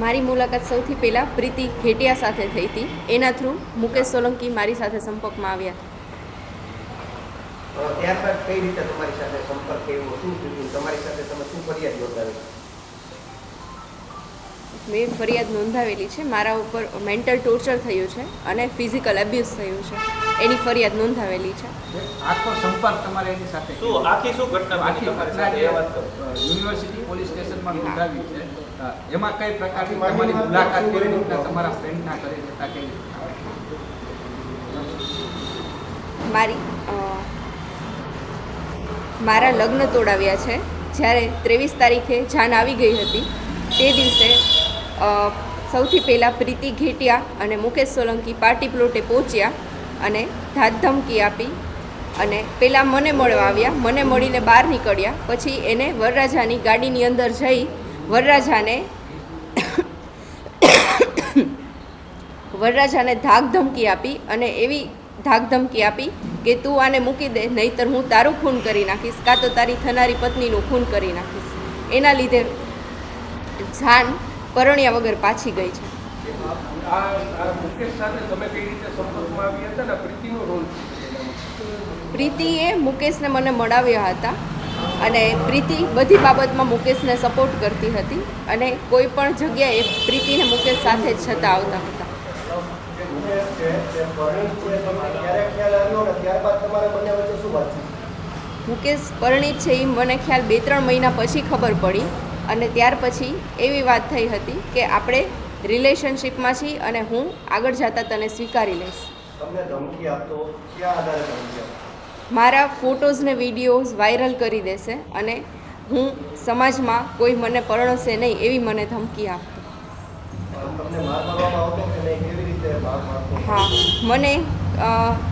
મારી મુલાકાત સૌથી પહેલાં પ્રીતિ ઘેટિયા સાથે થઈ હતી. એના થ્રુ મુકેશ સોલંકી મારી સાથે સંપર્કમાં આવ્યા. કઈ રીતે તમારી સાથે સંપર્ક? કેવો શું તમારી સાથે તમે શું ફરિયાદ નોંધાવી? મેં ફરિયાદ નોંધાવેલી છે. મારા ઉપર મેન્ટલ ટોર્ચર થયું છે અને ફિઝિકલ અબ્યુઝ થયું છે. એની ફરિયાદ નોંધાવેલી છે. આખો સંપર્ક તમારે એની સાથે શું આખી શું ઘટના આખી તમારી ઘટના સાથે? જે એ વાત યુનિવર્સિટી પોલીસ સ્ટેશનમાં નોંધાવી છે. એમાં કઈ પ્રકારની તમારી મુલાકાત કેવી રીતના તમારા ફ્રેન્ડના ઘરે જતા કેવી મારી મારા લગ્ન તોડાવ્યા છે. જ્યારે ત્રેવીસ તારીખે જાન આવી ગઈ હતી તે દિવસે સૌથી પહેલાં પ્રીતિ ઘેટિયા અને મુકેશ સોલંકી પાર્ટી પ્લોટે પહોંચ્યા અને ધાક ધમકી આપી અને પહેલાં મને મળવા આવ્યા, મને મળીને બહાર નીકળ્યા, પછી એને વરરાજાની ગાડીની અંદર જઈ વરરાજાને વરરાજાને ધાક ધમકી આપી અને એવી ધાક ધમકી આપી કે તું આને મૂકી દે, નહીતર હું તારું ખૂન કરી નાખીશ, કાં તો તારી થનારી પત્નીનું ખૂન કરી નાખીશ. એના લીધે જાન પરણ્યા વગર પાછી ગઈ છે. પ્રીતિએ મુકેશને મને મળાવ્યા હતા અને પ્રીતિ બધી બાબતમાં મુકેશને સપોર્ટ કરતી હતી અને કોઈ પણ જગ્યાએ પ્રીતિને મુકેશ સાથે જ છતાં આવતા હતા. મુકેશ પરિણીત છે એ મને ખ્યાલ બે ત્રણ મહિના પછી ખબર પડી. અને ત્યાર પછી એવી વાત થઈ હતી કે આપણે રિલેશનશિપમાં છીએ અને હું આગળ જતાં તને સ્વીકારી લઈશ. મારા ફોટોઝ ને વિડીયોઝ વાયરલ કરી દેશે અને હું સમાજમાં કોઈ મને પરણશે નહીં એવી મને ધમકી આપતો. હા મને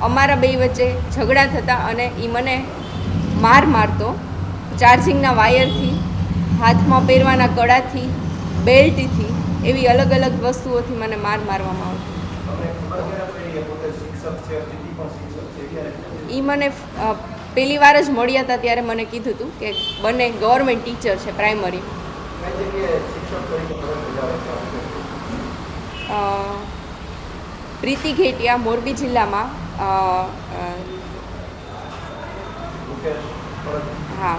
અમારા બે વચ્ચે ઝઘડા થતા અને એ મને માર મારતો ચાર્જિંગના વાયરથી હાથમાં પહેરવાના કડાથી બેલ્ટથી એવી અલગ અલગ વસ્તુઓથી મને માર મારવામાં આવતો. એ મને પહેલી વાર જ મળ્યા હતા ત્યારે મને કીધું હતું કે બંને ગવર્મેન્ટ ટીચર છે પ્રાઇમરી. પ્રીતિ ઘેટિયા મોરબી જિલ્લામાં હા.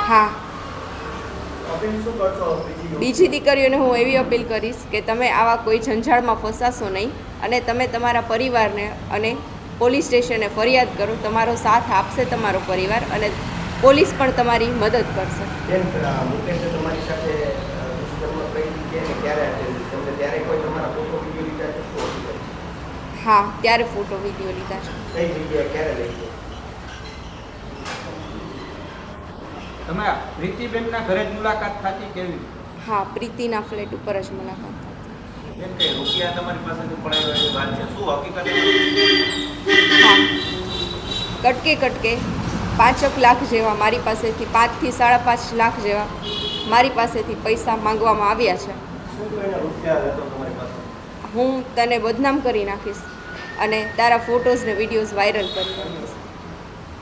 હા. બીજી દીકરીઓને હું એવી અપીલ કરીશ કે તમે આવા કોઈ ઝંઝાળમાં ફસાશો નહીં અને તમે તમારા પરિવારને અને પોલીસ સ્ટેશને ફરિયાદ કરો તમારો સાથ આપશે તમારો પરિવાર અને પોલીસ પણ તમારી મદદ કરશે? હા ત્યારે ફોટો વીડિયો લીધા છે. કઈ જગ્યાએ ક્યારે લઈ ગયો તમે પ્રીતિબેનના ઘરે જ મુલાકાત થતી કેવી? હા પ્રીતિના ફ્લેટ ઉપર જ મુલાકાત થતી. બેન રૂપિયા તમારી પાસેથી પડાવ્યા એવી વાત છે. શું હકીકત કટકે કટકે પાંચક લાખ જેવા મારી પાસેથી પાંચથી સાડા પાંચ લાખ જેવા મારી પાસેથી પૈસા માંગવામાં આવ્યા છે. તમારી હું તને બદનામ કરી નાખીશ અને તારા ફોટોઝ ને વિડીયોઝ વાયરલ કરી નાખીશ.